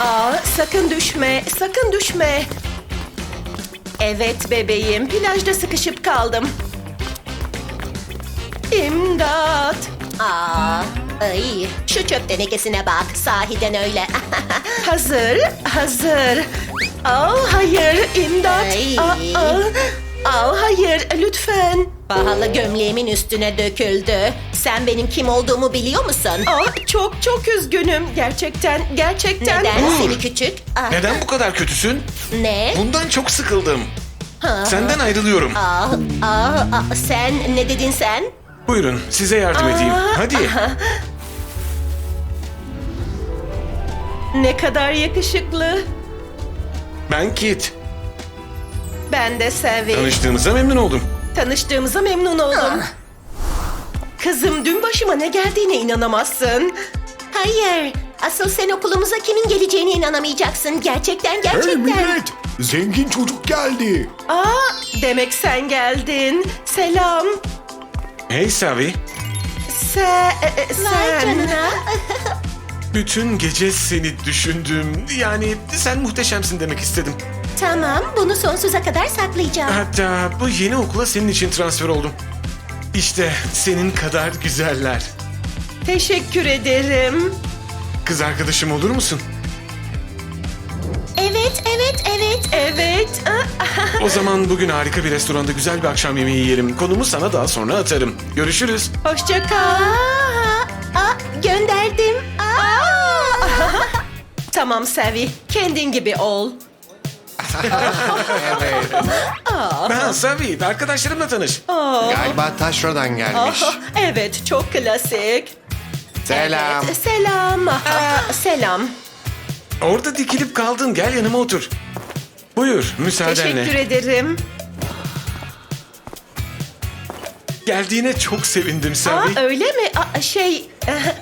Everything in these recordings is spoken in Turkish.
Aa, sakın düşme, sakın düşme. Evet bebeğim, plajda sıkışıp kaldım. İmdat. Aa, ay, şu çöp tenekesine bak. Sahiden öyle. Hazır, hazır. Aa, hayır, imdat. Ay. Aa, aa. Aa, hayır, lütfen. Pahalı gömleğimin üstüne döküldü. Sen benim kim olduğumu biliyor musun? Aa, çok çok üzgünüm. Gerçekten, gerçekten. Neden seni küçük? Ah, Neden bu kadar kötüsün? ne? Bundan çok sıkıldım. Senden ayrılıyorum. Aa, aa, aa, sen ne dedin sen? Buyurun size yardım edeyim. Hadi. Ne kadar yakışıklı. Ben Kit. Ben de Sevi. Tanıştığımıza memnun oldum. Tanıştığımıza memnun oldum. Kızım dün başıma ne geldiğine inanamazsın. Hayır. Asıl sen okulumuza kimin geleceğine inanamayacaksın. Gerçekten Hey gerçekten. millet! Zengin çocuk geldi. Aa, demek sen geldin. Selam. Hey Savi. Se, e, e, Vay sen. canına. Bütün gece seni düşündüm. Yani sen muhteşemsin demek istedim. tamam bunu sonsuza kadar saklayacağım. Hatta bu yeni okula senin için transfer oldum. İşte senin kadar güzeller. Teşekkür ederim. Kız arkadaşım olur musun? Evet evet evet. Evet. O zaman bugün harika bir restoranda güzel bir akşam yemeği yiyelim. Konumu sana daha sonra atarım. Görüşürüz. Hoşça kal. Aa, aa, gönderdim. Aa. Tamam Sevi. Kendin gibi ol. Ben Savi. Arkadaşlarımla tanış. Galiba taşradan gelmiş. Ah, evet, çok klasik. Selam. Evet, selam. Aa, selam. Orada dikilip kaldın. Gel yanıma otur. Buyur müsaadenle. Teşekkür ederim. Geldiğine çok sevindim Aa, Savi. öyle mi? Aa, şey,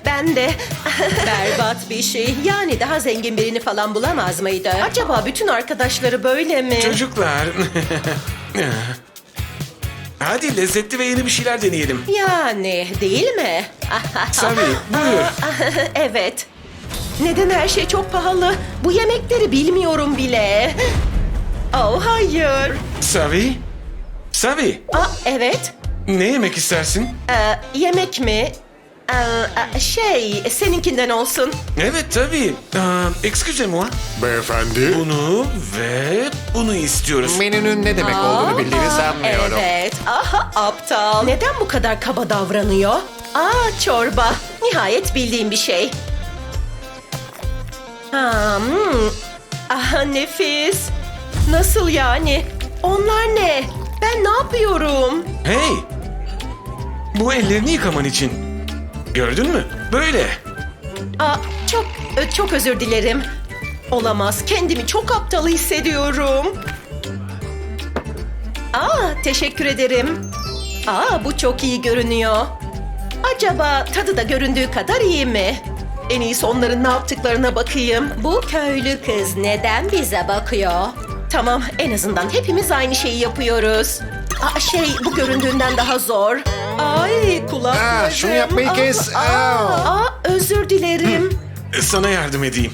ben de. Berbat bir şey. Yani daha zengin birini falan bulamaz mıydı? Acaba bütün arkadaşları böyle mi? Çocuklar. Hadi lezzetli ve yeni bir şeyler deneyelim. Yani, değil mi? Savi buyur. evet. Neden her şey çok pahalı? Bu yemekleri bilmiyorum bile. Oh, hayır. Savi. Savi. Aa, evet. Ne yemek istersin? Ee, yemek mi? Ee, şey, seninkinden olsun. Evet tabii. Aa, excuse moi. Beyefendi. Bunu ve bunu istiyoruz. Menünün ne demek olduğunu bildiğini sanmıyorum. Evet. Aha aptal. Neden bu kadar kaba davranıyor? Aa çorba. Nihayet bildiğim bir şey. Ha, hmm. Aha nefis. Nasıl yani? Onlar ne? Ben ne yapıyorum? Hey. Bu ellerini yıkaman için. Gördün mü? Böyle. Aa, çok çok özür dilerim. Olamaz. Kendimi çok aptal hissediyorum. Aa, teşekkür ederim. Aa, bu çok iyi görünüyor. Acaba tadı da göründüğü kadar iyi mi? En iyisi onların ne yaptıklarına bakayım. Bu köylü kız neden bize bakıyor? Tamam, en azından hepimiz aynı şeyi yapıyoruz. Aa, şey, bu göründüğünden daha zor. Ay, kulaklarım. Aa, şunu yapmayı kes. Aa, Aa. aa, özür dilerim. Sana yardım edeyim.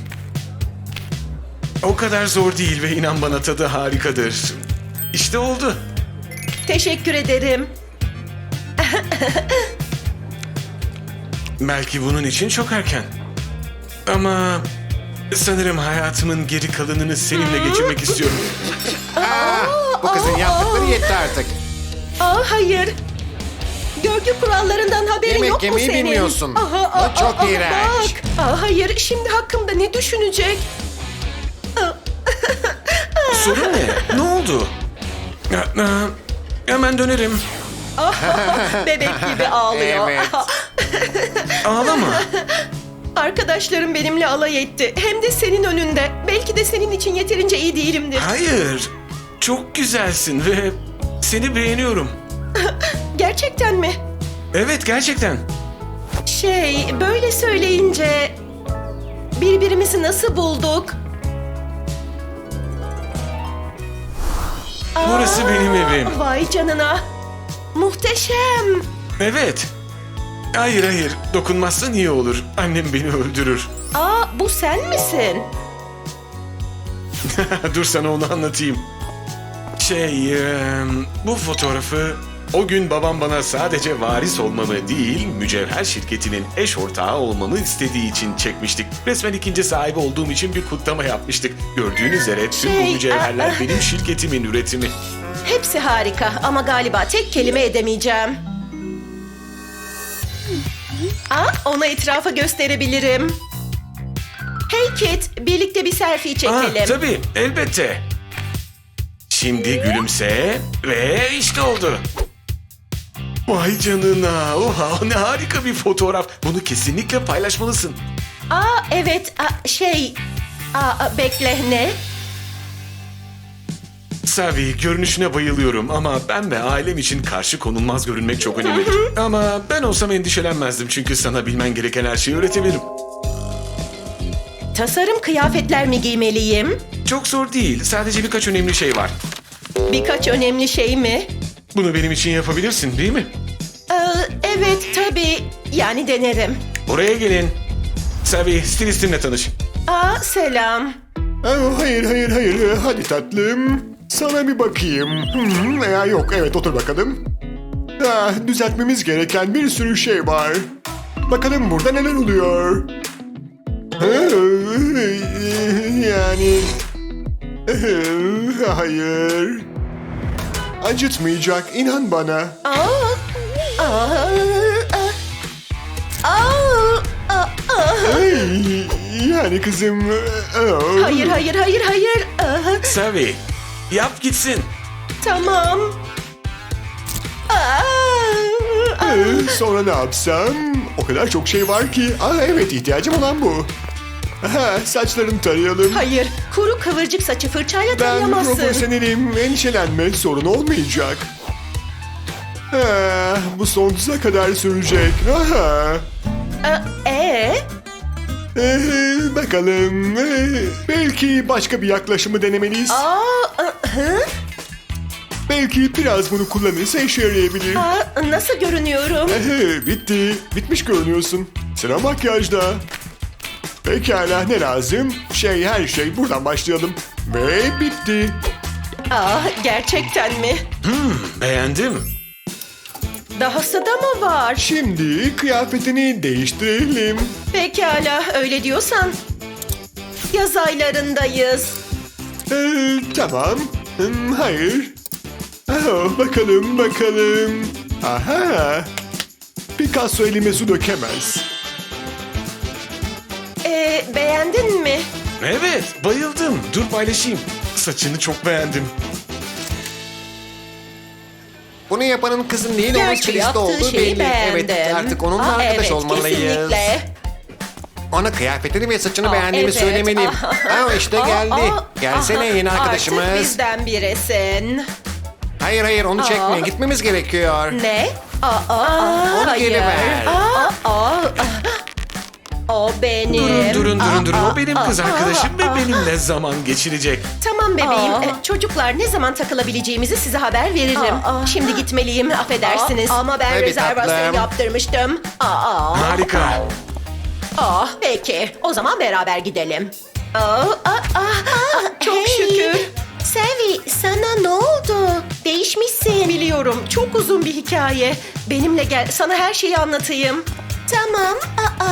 O kadar zor değil ve inan bana tadı harikadır. İşte oldu. Teşekkür ederim. Belki bunun için çok erken. Ama sanırım hayatımın geri kalanını seninle geçirmek istiyorum. Bu kızın yaptıkları yetti artık. Aa hayır. Görgü kurallarından haberin Yemek yok mu yemeyi senin? bilmiyorsun. Bu çok iğrenç. Bak. Aa, hayır şimdi hakkımda ne düşünecek? Sorun ne? Ne oldu? Ya, aa, Hemen dönerim. Bebek gibi ağlıyor. Evet. Ağlama. Arkadaşlarım benimle alay etti. Hem de senin önünde. Belki de senin için yeterince iyi değilimdir. Hayır. Çok güzelsin ve seni beğeniyorum. Gerçekten mi? Evet gerçekten. Şey böyle söyleyince birbirimizi nasıl bulduk? Burası benim evim. Vay canına. Muhteşem. Evet. Hayır hayır dokunmazsan iyi olur. Annem beni öldürür. Aa bu sen misin? Dur sana onu anlatayım. Şey, e, bu fotoğrafı o gün babam bana sadece varis olmamı değil, mücevher şirketinin eş ortağı olmamı istediği için çekmiştik. Resmen ikinci sahibi olduğum için bir kutlama yapmıştık. Gördüğünüz üzere tüm Şey, bu mücevherler aa. benim şirketimin üretimi. Hepsi harika ama galiba tek kelime edemeyeceğim. Aa, ona etrafa gösterebilirim. Hey Kit, birlikte bir selfie Aa, çekelim. tabii, elbette. Şimdi gülümse ve işte oldu. Vay canına, oha ne harika bir fotoğraf. Bunu kesinlikle paylaşmalısın. Aa evet, aa, şey... Aa, bekle, ne? Savi, görünüşüne bayılıyorum ama ben ve ailem için karşı konulmaz görünmek çok önemlidir. ama ben olsam endişelenmezdim çünkü sana bilmen gereken her şeyi öğretebilirim. Tasarım kıyafetler mi giymeliyim? Çok zor değil, sadece birkaç önemli şey var. Birkaç önemli şey mi? Bunu benim için yapabilirsin değil mi? Ee, evet tabii, yani denerim. Oraya gelin. Savi, stilistimle tanış. Aa selam. Aa, hayır hayır hayır. Hadi tatlım. Sana bir bakayım. Hmm, ya yok evet otur bakalım. Ah, düzeltmemiz gereken bir sürü şey var. Bakalım burada neler oluyor. Yani... Hayır. Acıtmayacak inan bana. Ay, yani kızım... ah. Hayır hayır hayır hayır. Aa, Savi, yap gitsin. tamam. Aa, aa. Sonra ne yapsam? O kadar çok şey var ki. Aa evet ihtiyacım olan bu. Aha, saçlarını tarayalım. Hayır, kuru kıvırcık saçı fırçayla Ben tarayamazsın. profesyonelim. Endişelenme sorun olmayacak. Ha, bu sonsuza kadar sürecek. Aha. Ee, Ee, bakalım. Ee, belki başka bir yaklaşımı denemeliyiz. aa, aa, hı? Belki biraz bunu kullanırsa işe yarayabilir. Aa, nasıl görünüyorum? Ehe, bitti. Bitmiş görünüyorsun. Sıra makyajda. Pekala ne lazım? Şey her şey buradan başlayalım. Ve bitti. Aa, gerçekten mi? Beğendim. Dahası da mı var? Şimdi kıyafetini değiştirelim. Pekala, öyle diyorsan. Yaz aylarındayız. Ee, tamam. Hmm, hayır. Oh, bakalım bakalım. Aha. Picasso elime su dökemez. Beğendin mi? Evet, bayıldım. Dur paylaşayım. Saçını çok beğendim. Bunu yapanın kızın değil onun stilist yaptığı olduğu şeyi belli. beğendim. Evet artık onunla Aa, arkadaş evet, olmalıyız. Kesinlikle. Ona kıyafetini ve saçını Aa, beğendiğimi evet. söylemeliyim. Aa, Aa, işte aa, geldi. aa, Gelsene aha, yeni arkadaşımız. Artık bizden birisin. Hayır hayır onu çekme gitmemiz gerekiyor. Ne? Aa, aa, Onu hayır. geri ver. Aa, aa, o benim. Durun durun durun durun. O benim Aa, kız aa, arkadaşım ve aa. benimle zaman geçirecek. Tamam bebeğim. Aa. E, Çocuklar ne zaman takılabileceğimizi size haber veririm. Aa. Şimdi gitmeliyim. Affedersiniz. Ama ben Tabii rezervasyon tatlım. yaptırmıştım. Aa, Harika. aa, peki. O zaman beraber gidelim. Aa, aa, aa, çok hey. şükür. Sevi sana ne oldu? Değişmişsin. Biliyorum. Çok uzun bir hikaye. Benimle gel. Sana her şeyi anlatayım. Tamam. Aa.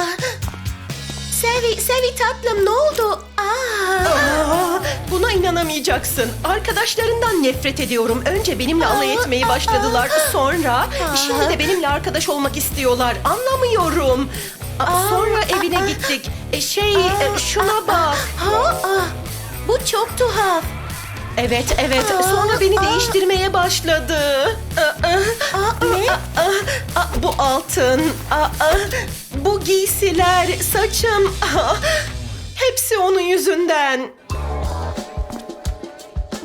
Sevi, Sevi tatlım ne oldu? Aa. Aa, buna inanamayacaksın. Arkadaşlarından nefret ediyorum. Önce benimle alay etmeyi başladılar. Sonra şimdi de benimle arkadaş olmak istiyorlar. Anlamıyorum. Aa, Sonra evine gittik. E, şey e, şuna bak. Ha, aa. Bu çok tuhaf. Evet evet. Sonra beni değiştirmeye başladı. Aa, aa, ne? aa, aa, Bu altın. Aa, aa, Bu giysiler, saçım. Hepsi onun yüzünden.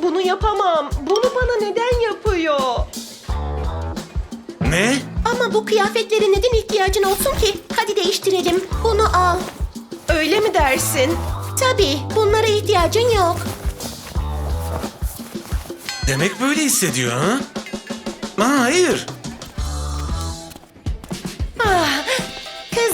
Bunu yapamam. Bunu bana neden yapıyor? Ne? Ama bu kıyafetlere neden ihtiyacın olsun ki? Hadi değiştirelim. Bunu al. Öyle mi dersin? Tabii bunlara ihtiyacın yok. Demek böyle hissediyor ha? Aa, hayır.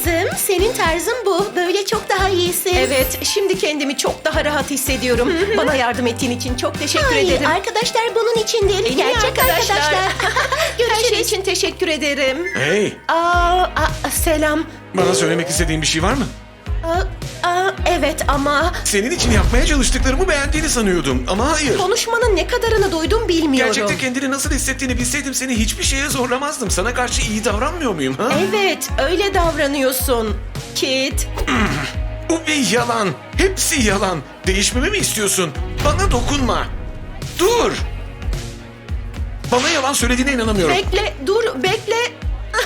Kızım senin tarzın bu. Böyle çok daha iyisin. Evet, şimdi kendimi çok daha rahat hissediyorum. Bana yardım ettiğin için çok teşekkür Ay, ederim. arkadaşlar bunun için değil. En iyi Gerçek arkadaşlar. Her Görüşürüz. şey için teşekkür ederim. Hey, Aa, aa, selam. bana söylemek istediğin bir şey var mı? Aa, aa, evet ama Senin için yapmaya çalıştıklarımı beğendiğini sanıyordum ama hayır. konuşmanın ne kadarını duydum bilmiyorum. Gerçekte kendini nasıl hissettiğini bilseydim seni hiçbir şeye zorlamazdım. Sana karşı iyi davranmıyor muyum ha? Evet, öyle davranıyorsun. Kit, Bu bir yalan. Hepsi yalan. Değişmemi mi istiyorsun? Bana dokunma. Dur. Bana yalan söylediğine inanamıyorum. bekle, dur, bekle.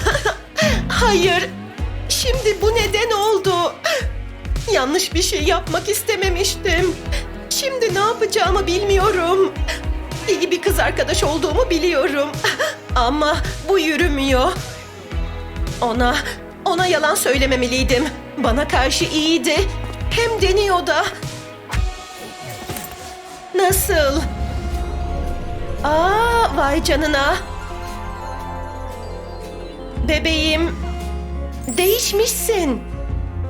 Hayır, şimdi bu neden oldu? Yanlış bir şey yapmak istememiştim. Şimdi ne yapacağımı bilmiyorum. İyi bir kız arkadaş olduğumu biliyorum. Ama bu yürümüyor. Ona, ona yalan söylememeliydim. Bana karşı iyiydi. Hem deniyor da. Nasıl? Aa, vay canına. Bebeğim, değişmişsin.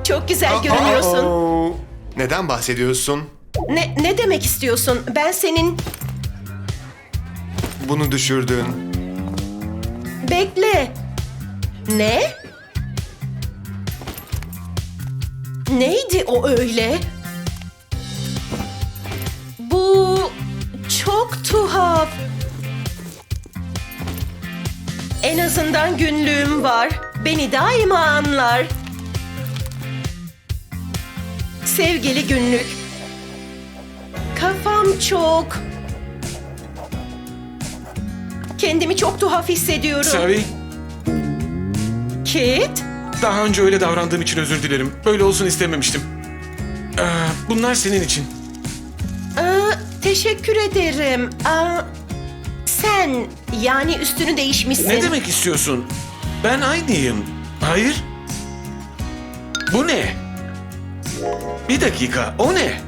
Çok güzel görünüyorsun. Neden bahsediyorsun? Ne, ne demek istiyorsun? Ben senin... Bunu düşürdün. Bekle. Ne? Neydi o öyle? Bu çok tuhaf. En azından günlüğüm var. Beni daima anlar. Sevgili günlük. Kafam çok. Kendimi çok tuhaf hissediyorum. Savi, Kit? daha önce öyle davrandığım için özür dilerim. Böyle olsun istememiştim. Ee, bunlar senin için. Aa, teşekkür ederim. Aa, sen yani üstünü değişmişsin. Ne demek istiyorsun? Ben aynıyım. Hayır. Bu ne? Bir dakika, o ne?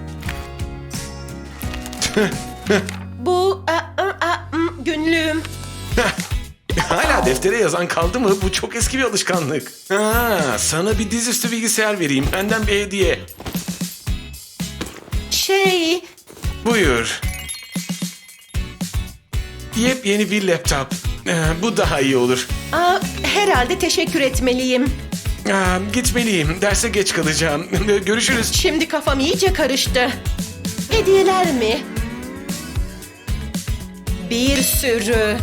Bu aa, aa, aa, hmm, günlüğüm. Hala deftere yazan kaldı mı? Bu çok eski bir alışkanlık. Ha, sana bir dizüstü bilgisayar vereyim. Benden bir hediye. Şey, Buyur. Yepyeni bir laptop. Ee, bu daha iyi olur. aa, herhalde teşekkür etmeliyim. Aa, gitmeliyim. Derse geç kalacağım. Görüşürüz. Şimdi kafam iyice karıştı. Hediyeler mi? Bir sürü.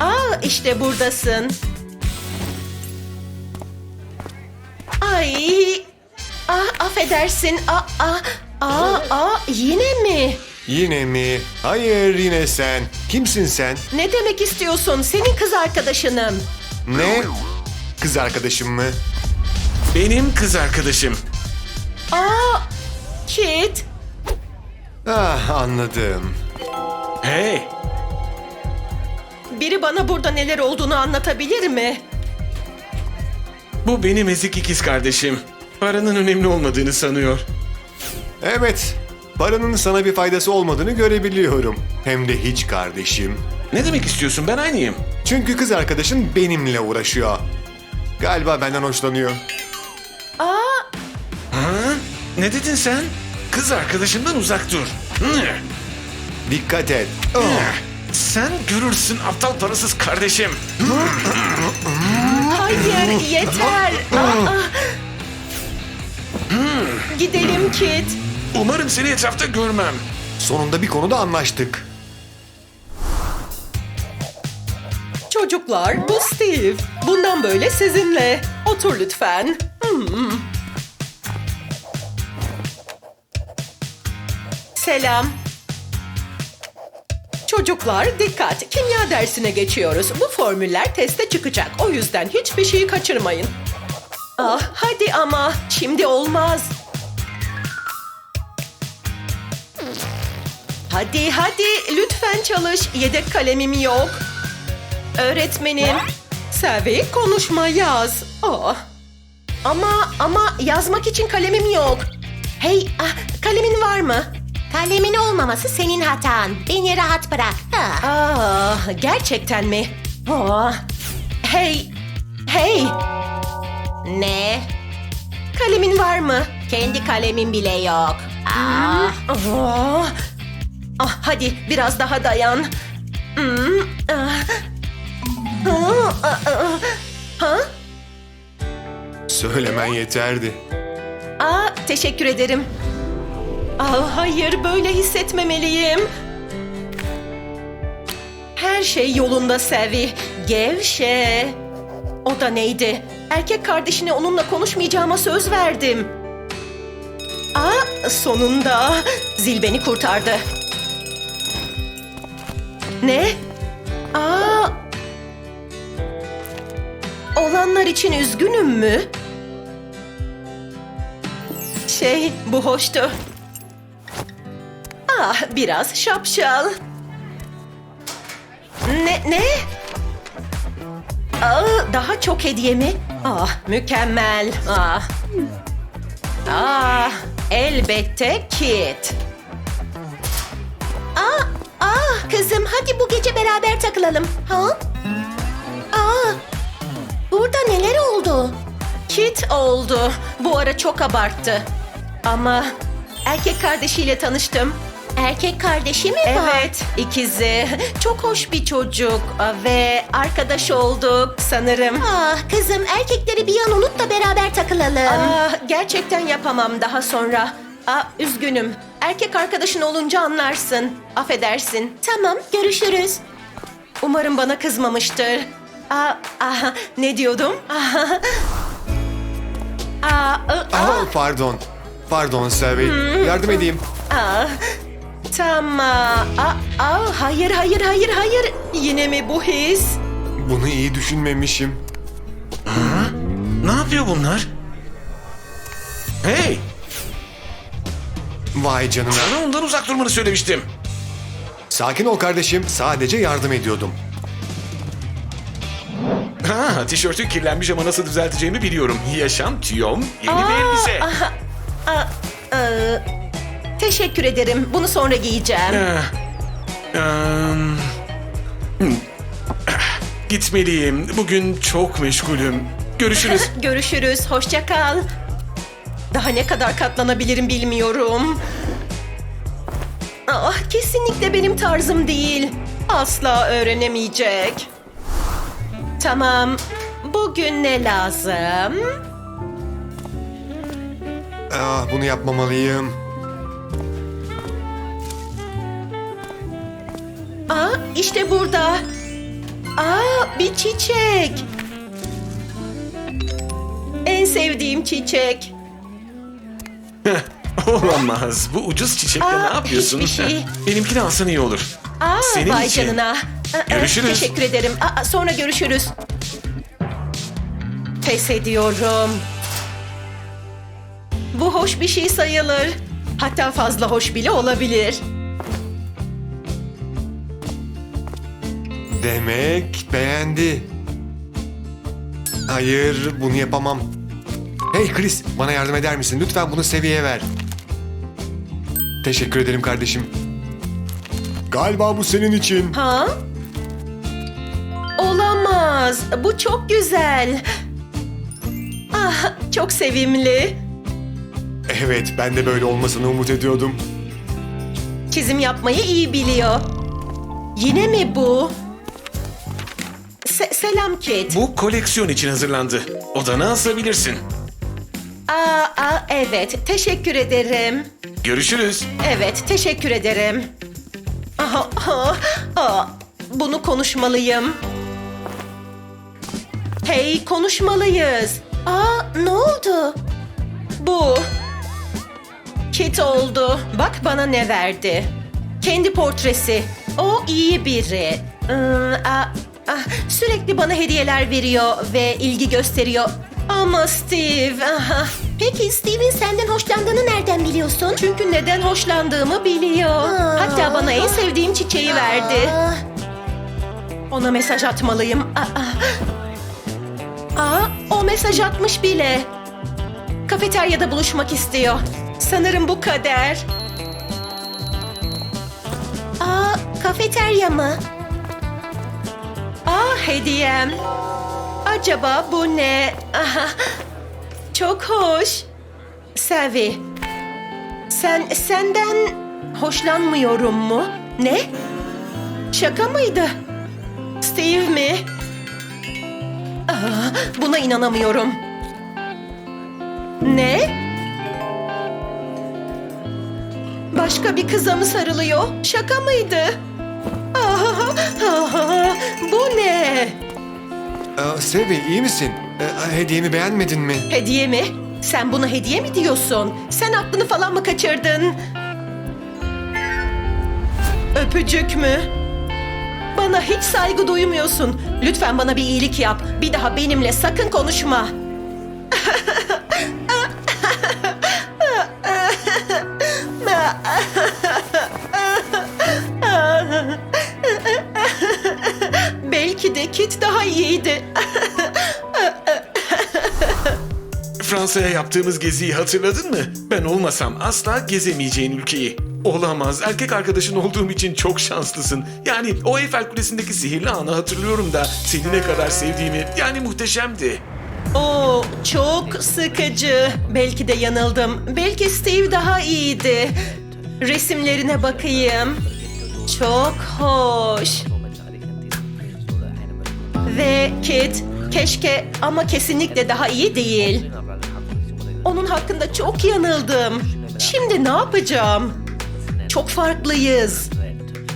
Aa işte buradasın. Ay. Ah affedersin. Aa, aa, aa, aa, yine mi? Yine mi? Hayır yine sen. Kimsin sen? Ne demek istiyorsun? Senin kız arkadaşınım. Ne? Kız arkadaşım mı? Benim kız arkadaşım. Aa, Kit. Ah anladım. Hey, Biri bana burada neler olduğunu anlatabilir mi? bu benim ezik ikiz kardeşim. Paranın önemli olmadığını sanıyor. Evet. Paranın sana bir faydası olmadığını görebiliyorum. Hem de hiç kardeşim. Ne demek istiyorsun? Ben aynıyım. Çünkü kız arkadaşın benimle uğraşıyor. Galiba benden hoşlanıyor. Ne dedin sen? Kız arkadaşımdan uzak dur. Dikkat et. Oh. Sen görürsün aptal parasız kardeşim. Hayır, yeter. Aa. Gidelim Kit. Umarım seni etrafta görmem. Sonunda bir konuda anlaştık. Çocuklar, bu Steve. Bundan böyle sizinle. Otur lütfen. Hmm. Selam. Çocuklar dikkat. Kimya dersine geçiyoruz. Bu formüller teste çıkacak. O yüzden hiçbir şeyi kaçırmayın. Ah hadi ama. Şimdi olmaz. Hadi hadi lütfen çalış. Yedek kalemim yok. Öğretmenim. Selvi konuşma yaz. Oh. Ama ama yazmak için kalemim yok. Hey ah, kalemin var mı? Kalemin olmaması senin hatan. Beni rahat bırak. Ha. Ah gerçekten mi? Oh. Hey hey. Ne? Kalemin var mı? Kendi kalemin bile yok. Aa, Ah, ah, hadi biraz daha dayan. Hmm, ah. Ah, ah, ah. Ha? Söylemen yeterdi. Aa, teşekkür ederim. Aa, hayır, böyle hissetmemeliyim. Her şey yolunda Sevi. Gevşe. O da neydi? Erkek kardeşine onunla konuşmayacağıma söz verdim. Aa, sonunda. Zil beni kurtardı. Ne? Aa. Olanlar için üzgünüm mü? Şey, bu hoştu. Ah, biraz şapşal. Ne, ne? Aa, daha çok hediye mi? Ah, mükemmel. Ah. Ah, elbette Kit. aa, aa, kızım hadi bu gece beraber takılalım. Ha? Aa, burada neler oldu? Kit oldu. Bu ara çok abarttı. Ama erkek kardeşiyle tanıştım. Erkek kardeşi mi var? Evet, ikizi. Çok hoş bir çocuk ve arkadaş olduk sanırım. Ah kızım erkekleri bir an unut da beraber takılalım. Ah, gerçekten yapamam daha sonra. Aa, üzgünüm. Erkek arkadaşın olunca anlarsın. Affedersin. Tamam görüşürüz. Umarım bana kızmamıştır. Aa, aha, ne diyordum? Aha. Aa, ı, aa, Aa, pardon. Pardon Selvi. Yardım edeyim. aa. Tamam. Aa, aa, hayır, hayır, hayır, hayır. Yine mi bu his? Bunu iyi düşünmemişim. Ne yapıyor bunlar? Hey! Vay canına. Sana ondan uzak durmanı söylemiştim. Sakin ol kardeşim. Sadece yardım ediyordum. Ha, tişörtün kirlenmiş ama nasıl düzelteceğimi biliyorum. Yaşam tüyom, yeni bir elbise. Aha, aa, aa, teşekkür ederim. Bunu sonra giyeceğim. Ah, em, hmm. Ah, Gitmeliyim. Bugün çok meşgulüm. Görüşürüz. Görüşürüz. Hoşça kal. Daha ne kadar katlanabilirim bilmiyorum. Ah, kesinlikle benim tarzım değil. Asla öğrenemeyecek. Tamam. Bugün ne lazım? Ah, bunu yapmamalıyım. İşte burada. Aa, bir çiçek. En sevdiğim çiçek. Olamaz. Bu ucuz çiçekle Aa, ne yapıyorsun? hiçbir şey. Benimkini alsan iyi olur. Aa, Senin vay için. canına. Aa, Görüşürüz. Teşekkür ederim. Aa, sonra görüşürüz. Pes ediyorum. Bu hoş bir şey sayılır. Hatta fazla hoş bile olabilir. Demek beğendi. Hayır, bunu yapamam. Hey Chris, bana yardım eder misin? Lütfen bunu seviyeye ver. Teşekkür ederim kardeşim. Galiba bu senin için. Ha? Olamaz. Bu çok güzel. Ah, çok sevimli. Evet, ben de böyle olmasını umut ediyordum. Çizim yapmayı iyi biliyor. Yine mi bu? Se- selam Kate. Bu koleksiyon için hazırlandı. Odana asabilirsin. Aa, aa, evet, teşekkür ederim. Görüşürüz. Evet, teşekkür ederim. Aha, aha, aa, bunu konuşmalıyım. Hey, konuşmalıyız. Aa ne oldu? Bu. Kit oldu. Bak bana ne verdi. Kendi portresi. O iyi biri. Hmm, aa, ah, sürekli bana hediyeler veriyor ve ilgi gösteriyor. Ama Steve... aha. Peki Steve'in senden hoşlandığını nereden biliyorsun? Çünkü neden hoşlandığımı biliyor. Hatta bana en sevdiğim çiçeği verdi. Aa, Ona mesaj atmalıyım. Aa, aa, o mesaj atmış bile. Kafeteryada buluşmak istiyor. Sanırım bu kader. aa, kafeterya mı? Aa hediyem. Acaba bu ne? Aha, çok hoş. Selvi, sen senden hoşlanmıyorum mu? Ne? Şaka mıydı? Steve mi? Aa, buna inanamıyorum. Ne? Başka bir kıza mı sarılıyor? Şaka mıydı? Bu ne? Ee, Sevi iyi misin? Ee, hediyemi beğenmedin mi? Hediye mi? Sen buna hediye mi diyorsun? Sen aklını falan mı kaçırdın? Öpücük mü? Bana hiç saygı duymuyorsun. Lütfen bana bir iyilik yap. Bir daha benimle sakın konuşma. Belki de Kit daha iyiydi. Fransa'ya yaptığımız geziyi hatırladın mı? Ben olmasam asla gezemeyeceğin ülkeyi. Olamaz. Erkek arkadaşın olduğum için çok şanslısın. Yani o Eiffel Kulesi'ndeki sihirli anı hatırlıyorum da seni ne kadar sevdiğimi. Yani muhteşemdi. Oo, çok sıkıcı. Belki de yanıldım. Belki Steve daha iyiydi. Resimlerine bakayım. Çok hoş. Kit, keşke ama kesinlikle daha iyi değil. Onun hakkında çok yanıldım. Şimdi ne yapacağım? Çok farklıyız.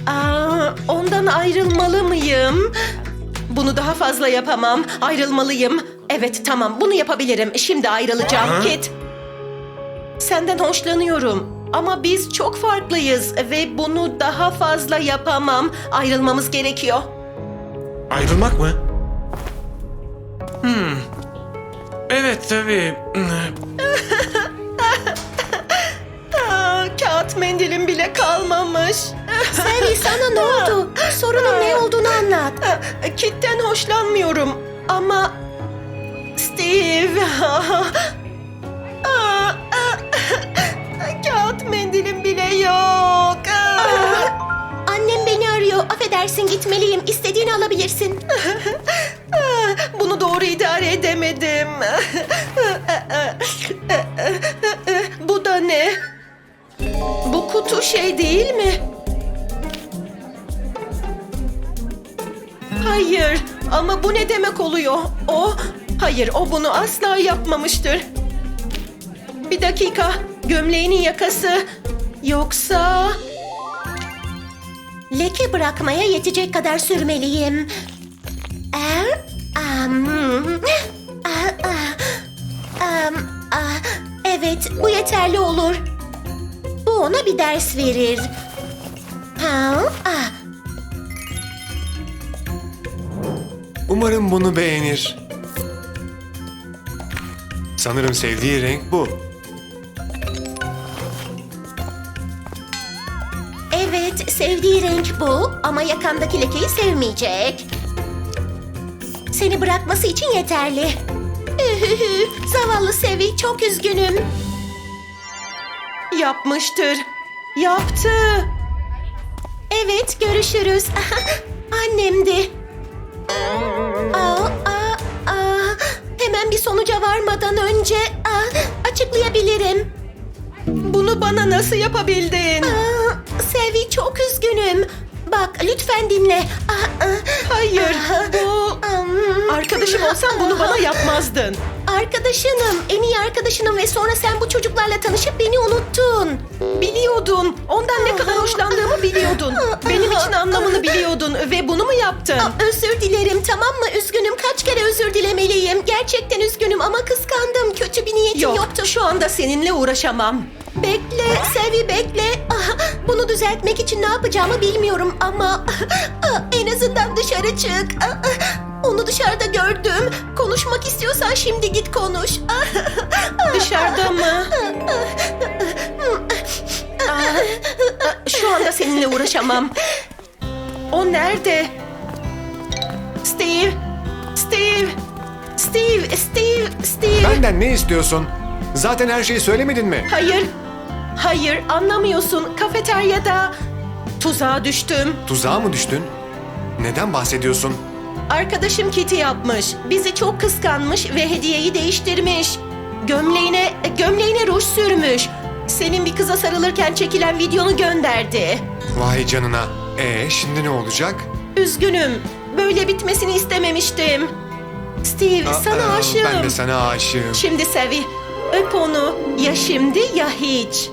Aa, ondan ayrılmalı mıyım? Bunu daha fazla yapamam. Ayrılmalıyım. Evet tamam bunu yapabilirim. Şimdi ayrılacağım. Aha. Kit. Senden hoşlanıyorum. Ama biz çok farklıyız ve bunu daha fazla yapamam. Ayrılmamız gerekiyor. Ayrılmak mı? Hmm. Evet tabii. Aa, kağıt mendilim bile kalmamış. Selvi sana ne oldu? Sorunun ne olduğunu anlat. Kit'ten hoşlanmıyorum ama Steve Aa, kağıt mendilim bile yok. Annem beni arıyor. Affedersin gitmeliyim. İstediğini alabilirsin. Bunu doğru idare edemedim. Bu da ne? Bu kutu şey değil mi? Hayır ama bu ne demek oluyor? O, hayır o bunu asla yapmamıştır. Bir dakika, gömleğinin yakası. Yoksa... Leke bırakmaya yetecek kadar sürmeliyim. Er, am, ah, ah, am, ah, evet, bu yeterli olur. Bu ona bir ders verir. Ha, ah, Umarım bunu beğenir. Sanırım sevdiği renk bu. evet, sevdiği renk bu ama yakandaki lekeyi sevmeyecek. Seni bırakması için yeterli. Zavallı Sevi, çok üzgünüm. Yapmıştır. Yaptı. Evet, görüşürüz. Annemdi. Aa, aa, aa. Hemen bir sonuca varmadan önce aa, açıklayabilirim. Bunu bana nasıl yapabildin? Aa, Sevi çok üzgünüm. Bak lütfen dinle. Aa, aa. Hayır, bu... Am, Arkadaşım olsan bunu bana yapmazdın. Arkadaşınım, en iyi arkadaşınım ve sonra sen bu çocuklarla tanışıp beni unuttun. Biliyordun. Ondan ne kadar hoşlandığımı biliyordun. Benim için anlamını biliyordun ve bunu mu yaptın? Aa, özür dilerim tamam mı? Üzgünüm kaç kere özür dilemeliyim. Gerçekten üzgünüm ama kıskandım. Kötü bir niyetim Yok, yoktu. şu anda seninle uğraşamam. Bekle, Sevi bekle. Ah, Bunu düzeltmek için ne yapacağımı bilmiyorum ama ah, en azından dışarı çık. Ah, Onu dışarıda gördüm. Konuşmak istiyorsan şimdi git konuş. Ah, Dışarıda mı? Aa, şu anda seninle uğraşamam. O nerede? Steve, Steve, Steve, Steve, Steve. Benden ne istiyorsun? Zaten her şeyi söylemedin mi? Hayır, hayır anlamıyorsun. Kafeteryada tuzağa düştüm. Tuzağa mı düştün? Neden bahsediyorsun? Arkadaşım Kitty yapmış. Bizi çok kıskanmış ve hediyeyi değiştirmiş. gömleğine gömleğine ruj sürmüş. Senin bir kıza sarılırken çekilen videonu gönderdi. Vay canına. E şimdi ne olacak? Üzgünüm. Böyle bitmesini istememiştim. Steve sana Aa, aşığım. Ben de sana aşığım. Şimdi Sevi, öp onu. Ya şimdi ya hiç.